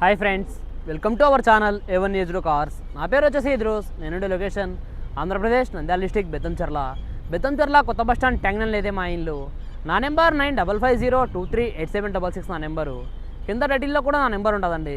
Hi friends welcome to our channel ఎవన్ ఏజ్లో cars నా పేరు వచ్చేసి ఇద్రోస్ నేను లొకేషన్ ఆంధ్రప్రదేశ్ నంద్యాల డిస్టిక్ బెత్తంచెర్ల. బెత్తంచెర్ల కొత్త బస్ స్టాండ్ ట్యాంగ్నల్ అయితే మా ఇల్లు? నా number nine double five zero two three eight seven double six నా నెంబరు. కింద టైటిల్లో కూడా నా నెంబర్ ఉంటుందండి.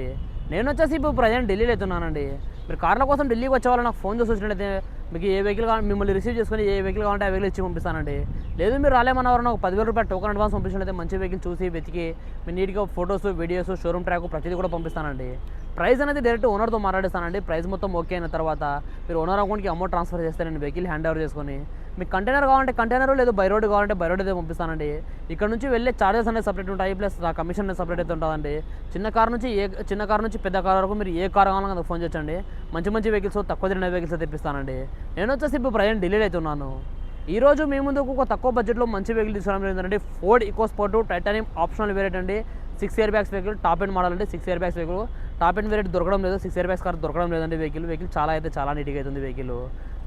నేను వచ్చేసి ఇప్పుడు ప్రజెంట్ ఢిల్లీలో వెళ్తున్నానండి మీరు కార్ల కోసం ఢిల్లీకి వచ్చేవాళ్ళు నాకు ఫోన్ చేసి వచ్చినట్టయితే మీకు ఏ వెహికల్ కావాలి మిమ్మల్ని రిసీవ్ చేసుకొని ఏ వెహికల్ కావాలంటే ఆ వెహికల్ ఇచ్చి పంపిస్తానండి. లేదు మీరు రాలేమన్నవారు నాకు పదివేల రూపాయలు టోకన్ అడ్వాన్స్ పంపించినట్లయితే మంచి వెహికల్ చూసి వెతికి మీ నీట్గా ఫొటోస్ వీడియోస్ షోరూమ్ ట్రాక్ ప్రతిదీ కూడా పంపిస్తానండి. ప్రైస్ అనేది డైరెక్ట్ ఓనర్తో మాట్లాడిస్తానండి. ప్రైస్ మొత్తం ఓకే అయిన తర్వాత మీరు ఓనర్ అకౌంట్కి అమౌంట్ ట్రాన్స్ఫర్ చేస్తే నేను వెహికల్ హ్యాండ్ ఓవర్ చేసుకొని మీకు కంటైనర్ కావాలంటే కంటైనర్ లేదు బై రోడ్ కావాలంటే బై రోడ్ అయితే పంపిస్తానండి. ఇక్కడ నుంచి వెళ్ళే చార్జెస్ అనేది సపరేట్ ఉంటాయి ప్లస్ ఆ కమిషన్ అనేది సపరేట్ అయితే ఉంటుందండి. చిన్న కార్ నుంచి ఏ చిన్న కార్ నుంచి పెద్ద కార్ వరకు మీరు ఏ కార్ కావాలన్నా నాకు ఫోన్ చేయొచ్చండి. మంచి మంచి వెహికల్స్ తక్కువ తిరిగిన వెహికల్స్ తెప్పిస్తానండి. నేను వచ్చేసి ఇప్పుడు ప్రజెంట్ ఢిల్లీలో అవుతున్నాను ఈరోజు ఈ రోజు మీ ముందుకు ఒక తక్కువ బడ్జెట్లో మంచి వెహికల్ తీసుకోవడం జరిగిందండి. Ford EcoSport titanium optional variant అండి. Six airbags vehicle top end model అంటే six airbags vehicle top end variant దొరకడం లేదు. సిక్స్ ఇయర్ బ్యాగ్స్ కార్ దొరకడం లేదండి వెహికల్ వెహికల్ చాలా అయితే చాలా నీట్గా అవుతుంది వెహికల్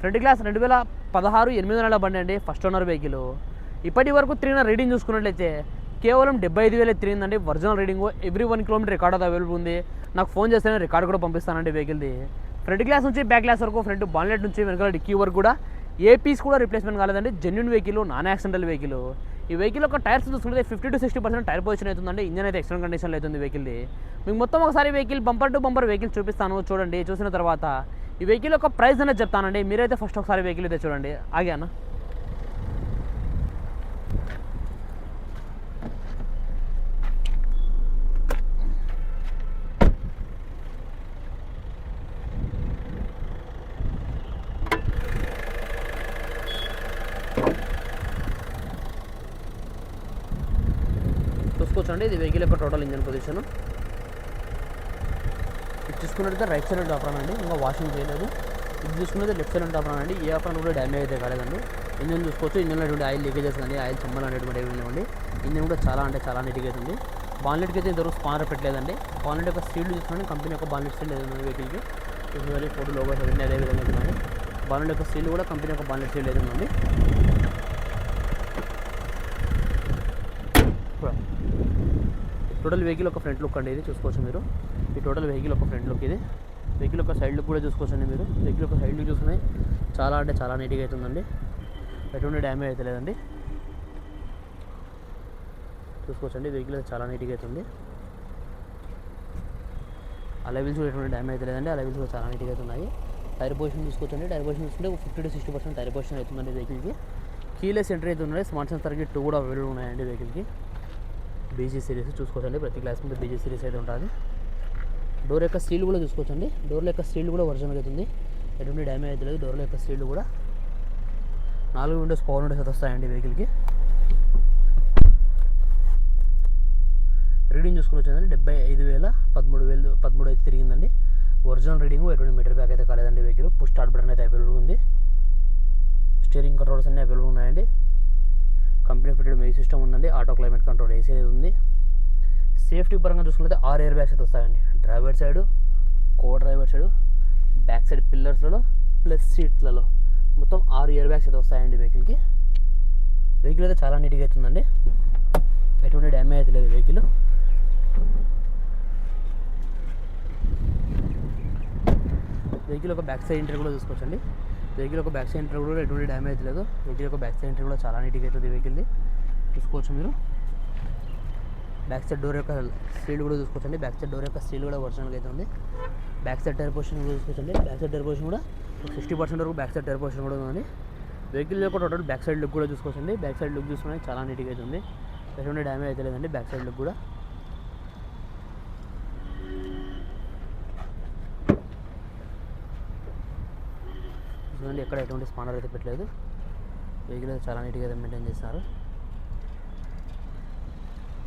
ఫ్రంట్ గ్లాస్ రెండు వేల పదహారు ఎనిమిది నెలల బండి అండి ఫస్ట్ ఓనర్ వెహికల్ ఇప్పటి వరకు తిరిగిన రీడింగ్ చూసుకున్నట్లయితే కేవలం డెబ్బై ఐదు వేలే తిరిగిందండి. Original reading every one kilometre record అది అవైలబుల్ ఉంది. నాకు ఫోన్ చేస్తేనే రికార్డ్ కూడా పంపిస్తానండి వెహికల్ది ఫ్రంట్ గ్లాస్ నుంచి బ్యాక్ గ్లాస్ వరకు ఫ్రంట్ బాన్లెట్ నుంచి వెనకాల డిక్కీ వరకు కూడా ఏ పీస్ కూడా రిప్లేస్మెంట్ కాలేదండి. Genuine vehicle non accidental vehicle ఈ వెహికల్ యొక్క టైర్స్ చూసుకుంటే fifty to sixty percent tyre position అవుతుందండి. ఇంజన్ అయితే ఎక్సలెంట్ కండిషన్లో అవుతుంది వెహికల్ది మీకు మొత్తం ఒకసారి vehicle bumper to bumper vehicle చూపిస్తాను. చూడండి చూసిన తర్వాత ఈ వెహికల్ యొక్క ప్రైస్ అనేది చెప్తానండి. మీరైతే ఫస్ట్ ఒకసారి వెహికల్ అయితే చూడండి. ఆగానా చూసుకోవచ్చండి. ఇది వెహికల్ యొక్క టోటల్ ఇంజన్ పొజిషన్ చూసుకున్నట్టయితే రైట్ సైడ్ ఆపరాన్ అండి. ఇంకా వాషింగ్ చేయలేదు. ఇది చూసుకున్నది లెఫ్ట్ సైడ్ ఆపరాన్ అండి. ఏ ఆపరాన్ కూడా డ్యామేజ్ అయితే కాలేదండి. ఇంజన్ చూసుకోవచ్చు. ఇంజన్లో అటువంటి ఆయిల్ లీకేజెస్ కానీ ఆయిల్ చమ్మలు అనేటువంటి ఏమి ఇంజన్ కూడా చాలా అంటే చాలా నీట్గా అవుతుంది బాన్లెట్కి అయితే ఇంతవరకు స్పానర్ పెట్టలేదండి. బాన్లెట్ యొక్క సీల్డ్ చూసుకోండి కంపెనీ యొక్క బాన్లెట్ సీల్ ఏదైనా వెహికల్కి చూసుకోవాలి ఫోటో లోగోస్ అవన్నీ అదే విధంగా ఉన్నాయి బాన్లెట్ యొక్క సీల్ కూడా కంపెనీ యొక్క బాన్లెట్ సీల్ ఏదైనా ఉంది టోటల్ వెహికల్ ఒక ఫ్రంట్ లుక్ అండి. ఇది చూసుకోవచ్చు మీరు. ఈ టోటల్ వెహికల్ ఒక ఫ్రంట్ లుక్ ఇది. వెహికల్ ఒక సైడ్ లుక్ కూడా చూసుకోవచ్చండి మీరు. వెహికల్ ఒక సైడ్ లుక్ చూసుకుని చాలా అంటే చాలా నీట్గా అవుతుందండి ఎటువంటి డ్యామేజ్ అయితే లేదండి చూసుకోవచ్చండి వెహికల్ చాలా నీట్గా అవుతుంది ఆ లెవెల్స్ కూడా ఎటువంటి డ్యామేజ్ అయితే లేదండి ఆ లెవెల్స్ కూడా చాలా నీట్గా అవుతున్నాయి టైర్ పొజిషన్ చూసుకోవచ్చండి. టైర్ పొజిషన్ చూసుకుంటే fifty to sixty percent tyre position అవుతుందండి వెహికల్కి. కీలెస్ ఎంట్రీ అయితే ఉన్నాయి. స్మార్ట్ సెన్సర్కి టూ కూడా అవైలబుల్ ఉన్నాయండి వెహికల్కి. బీజీ సిరీస్ చూసుకోవచ్చండి. ప్రతి క్లాస్ మీద బీజీ సిరీస్ అయితే ఉంటుంది. డోర్ యొక్క స్టీల్ కూడా చూసుకోవచ్చండి. డోర్ల యొక్క స్టీల్ కూడా ఒరిజినల్ అవుతుంది. ఎటువంటి డ్యామేజ్ అయితే లేదు. డోర్ల యొక్క స్టీల్ కూడా నాలుగు విండోస్ పవర్ విండోస్ అయితే వస్తాయండి వెహికల్కి రీడింగ్ చూసుకుని డెబ్బై ఐదు వేల పదమూడు వేలు పదమూడు అయితే తిరిగిందండి. ఒరిజినల్ రీడింగ్ ఎటువంటి మీటర్ బ్యాక్ అయితే కాలేదండి వెహికల్ పుష్ స్టార్ట్ బటన్ అయితే అవైలబుల్ ఉంది. స్టీరింగ్ కంట్రోల్స్ అన్నీ అవైలబుల్ ఉన్నాయండి. కంపెనీ ఫిటెడ్ మ్యూజిక్ సిస్టమ్ ఉందండి. ఆటో క్లైమేట్ కంట్రోల్ ఏసీ అనేది ఉంది. సేఫ్టీ పరంగా చూసుకుంటే ఆరు ఎయిర్ బ్యాగ్స్ అయితే వస్తాయండి. Driver side co driver side back side పిల్లర్స్లలో plus సీట్లలో మొత్తం ఆరు ఇయర్ బ్యాగ్స్ అయితే వస్తాయండి వెహికల్కి. వెహికల్ అయితే చాలా నీట్గా అవుతుందండి ఎటువంటి డ్యామేజ్ అయితే లేదు వెహికల్. వెహికల్ ఒక బ్యాక్ సైడ్ ఇంటర్ కూడా చూసుకోవచ్చండి. వెహికల్ ఒక బ్యాక్ సైడ్ ఇంటర్ కూడా ఎటువంటి డ్యామేజ్ లేదు. వెహికల్ ఒక బ్యాక్ సైడ్ ఇంటర్ కూడా చాలా నీట్గా అవుతుంది వెహికల్ది. చూసుకోవచ్చు మీరు. బ్యాక్ సైడ్ డోర్ యొక్క స్టీల్ కూడా చూసుకోవచ్చండి. బ్యాక్ సైడ్ డోర్ యొక్క స్టీల్ కూడా ఒరిజినల్గా అయితే ఉంది. బ్యాక్ సైడ్ టైర్ పోర్షన్ కూడా చూసుకోవచ్చండి. బ్యాక్ సైడ్ టైర్ పోర్షన్ కూడా సిక్స్టీ పర్సెంట్ వరకు బ్యాక్ సైడ్ టైర్ పోర్షన్ కూడా ఉంది వెహికల్ యొక్క టోటల్ బ్యాక్ సైడ్ లుక్ కూడా చూసుకోవచ్చండి. బ్యాక్ సైడ్ లుక్ చూసుకుని చాలా నీట్గా అయితే ఉంది. ఎటువంటి డ్యామేజ్ అయితే లేదండి బ్యాక్ సైడ్ లుక్ కూడా. చూడండి ఎక్కడ ఎటువంటి స్పానర్ అయితే పెట్టలేదు. వెహికల్ అయితే చాలా నీట్గా అయితే మెయింటైన్ చేస్తున్నారు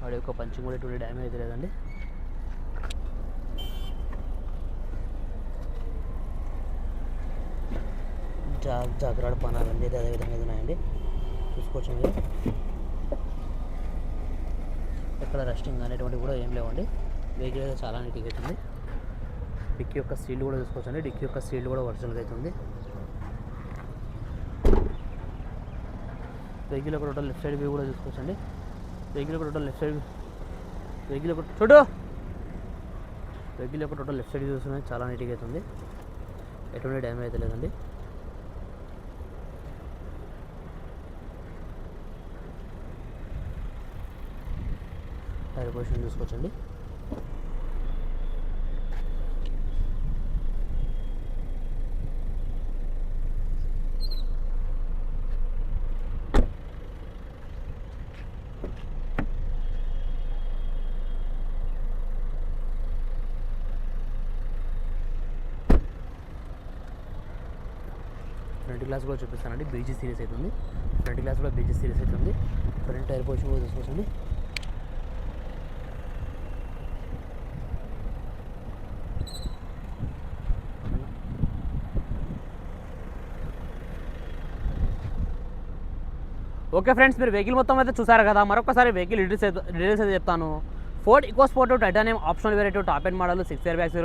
వాడి యొక్క పంచింగ్ కూడా ఎటువంటి డ్యామేజ్ అయితే లేదండి. జా జాగ్రత్త పనాలు అండి అదే విధంగా ఉన్నాయండి. చూసుకోవచ్చు మీరు. ఎక్కడ రెస్టింగ్ అనేటువంటివి కూడా ఏం లేవండి. వెహికల్ అయితే చాలా నీట్గా అవుతుంది డిక్కీ యొక్క సీల్ కూడా చూసుకోవచ్చండి. డిక్కీ యొక్క సీల్ కూడా ఒరిజినల్గా అవుతుంది వెహికల్ ఒక టోటల్ లెఫ్ట్ సైడ్ వ్యూ కూడా చూసుకోవచ్చండి. వెహికల్ ఒకటి టోటల్ లెఫ్ట్ సైడ్. వెహికల్ ఒక చూడు! వెహికల్ యొక్క టోటల్ లెఫ్ట్ సైడ్ చూస్తున్నా చాలా నీట్గా అవుతుంది. ఎటువంటి డ్యామేజ్ అయితే లేదండి. టైర్ పొజిషన్ చూసుకోవచ్చండి. ఫ్రంట్ గ్లాస్ కూడా చూపిస్తానండి. బీజీ సిరీస్ అవుతుంది ఫ్రంట్ గ్లాస్ కూడా బీజీ సిరీస్ అవుతుంది ఫ్రంట్ టైర్ పోషన్ కూడా చూసుకోవచ్చండి ఓకే ఫ్రెండ్స్ మీరు వెహికల్ మొత్తం అయితే చూసారు కదా. మరొకసారి వెహికల్ డీటెయిల్స్ అయితే డీటెయిల్స్ అయితే చెప్తాను. Ford EcoSport titanium optional variant top end model six airbags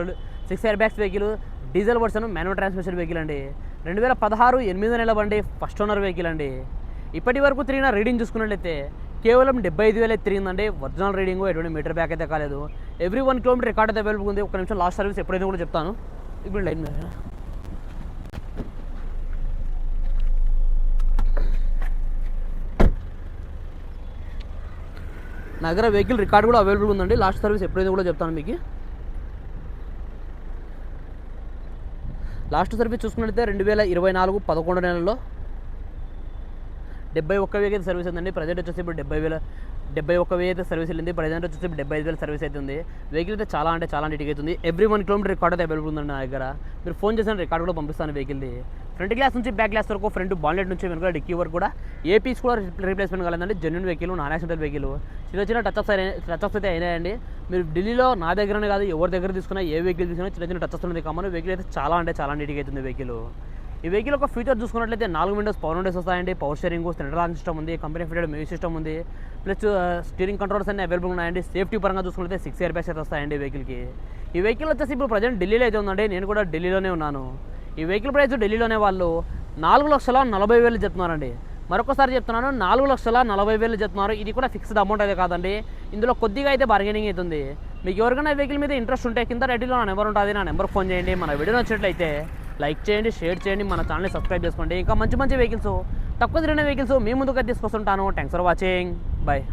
six airbags vehicle diesel version manual transmission vehicle అండి. రెండు వేల పదహారు ఎనిమిది నెల బండి ఫస్ట్ ఓనర్ వెహికల్ అండి. ఇప్పటి వరకు తిరిగిన రీడింగ్ చూసుకున్నట్లయితే కేవలం డెబ్బై ఐదు వేలు తిరిగిందండి. ఒరిజినల్ రీడింగ్ ఎటువంటి మీటర్ బ్యాక్ అయితే కాలేదు. ఎవ్రీ వన్ కిలోమీటర్ రికార్డ్ అయితే అవైలబుల్ ఉంది. ఒక నిమిషం లాస్ట్ సర్వీస్ ఎప్పుడైనా కూడా చెప్తాను. ఇప్పుడు లైన్ మీద. నా దగ్గర వెహికల్ రికార్డ్ కూడా అవైలబుల్ ఉందండి. లాస్ట్ సర్వీస్ ఎప్పుడైతే కూడా చెప్తాను మీకు. లాస్ట్ సర్వీస్ చూసుకున్నట్లయితే రెండు వేల ఇరవై నాలుగు పదకొండు నెలల్లో డెబ్బై ఒక్క వెయ్యి అయితే సర్వీస్ ఉందండి ప్రజెంట్ వచ్చేసి ఇప్పుడు డెబ్బై వేల డెబ్బై ఒక్క వెయ్యి అయితే సర్వీస్ వెళ్ళింది ప్రజెంట్ వచ్చేసి ఇప్పుడు డెబ్బై ఐదు వేల సర్వీస్ అయితే ఉంది వెహికల్ అయితే చాలా అంటే చాలా నీట్గా అవుతుంది. ఎవ్రీ వన్ కిలోమీటర్ రికార్డ్ అయితే అవైలబుల్ ఉందండి నా దగ్గర. మీరు ఫోన్ చేసిన రికార్డ్ కూడా పంపిస్తాను వెహికల్ది. ఫ్రంట్ గ్లాస్ నుంచి బ్యాక్ గ్లాస్ వరకు ఫ్రంట్ బాన్లెట్ నుంచి వెనుక డిక్కీ వరకు కూడా ఏ పీస్ కూడా replacement కలదండి. Genuine vehicle non accidental vehicle చిన్న చిన్న టచ్అప్స్ టచ్అప్స్ అయితే అయినాయండి. మీరు ఢిల్లీలో నా దగ్గరనే కాదు ఎవరి దగ్గర తీసుకున్నా ఏ వెహికల్ తీసుకున్నా చిన్న చిన్న టచ్అప్స్ అనేది కామన్. వెహికల్ అయితే చాలా అంటే చాలా నీట్గా అవుతుంది వెహికల్ ఈ వెహికల్ ఒక ఫీచర్ చూసుకున్నట్లయితే నాలుగు విండోస్ పవర్ విండోస్ వస్తాయండి. పవర్ స్టీరింగ్ సెంట్రల్ సిస్టమ్ ఉంది కంపెనీ ఫిటెడ్ మ్యూజిక్ సిస్టమ్ ఉంది. ప్లస్ స్టీరింగ్ కంట్రోల్స్ అన్ని అవైలబుల్ ఉన్నాయండి. సేఫ్టీ పరంగా చూసుకుంటే సిక్స్ ఇయర్ బ్యాగ్స్ అయితే వస్తాయండి వెహికల్కి ఈ వెహికల్ వచ్చేసి ఇప్పుడు ప్రజెంట్ ఢిల్లీలో అయితే ఉందండి. నేను కూడా ఢిల్లీలోనే ఉన్నాను. ఈ వెహికల్ ప్రైస్ ఢిల్లీలోనే వాళ్ళు నాలుగు లక్షల నలభై వేలు చెప్తున్నారండి. మరొకసారి చెప్తున్నాను నాలుగు లక్షల నలభై వేలు చెప్తున్నారు. ఇది కూడా ఫిక్స్డ్ అమౌంట్ అయితే కాదండి. ఇందులో కొద్దిగా అయితే బార్గెనింగ్ అవుతుంది మీకు ఎవరికైనా వెహికల్ మీద ఇంట్రెస్ట్ ఉంటే కింద రెడీలో నా నెంబర్ ఉంటుంది నా నెంబర్ ఫోన్ చేయండి. మన వీడియో నచ్చినట్లయితే లైక్ చేయండి షేర్ చేయండి. మన ఛానల్ని సబ్స్క్రైబ్ చేసుకోండి. ఇంకా మంచి మంచి వెహికల్స్ తక్కువ తిరిగిన వెహికల్స్ మీ ముందుగా తీసుకొస్తుంటాను. Thanks for watching bye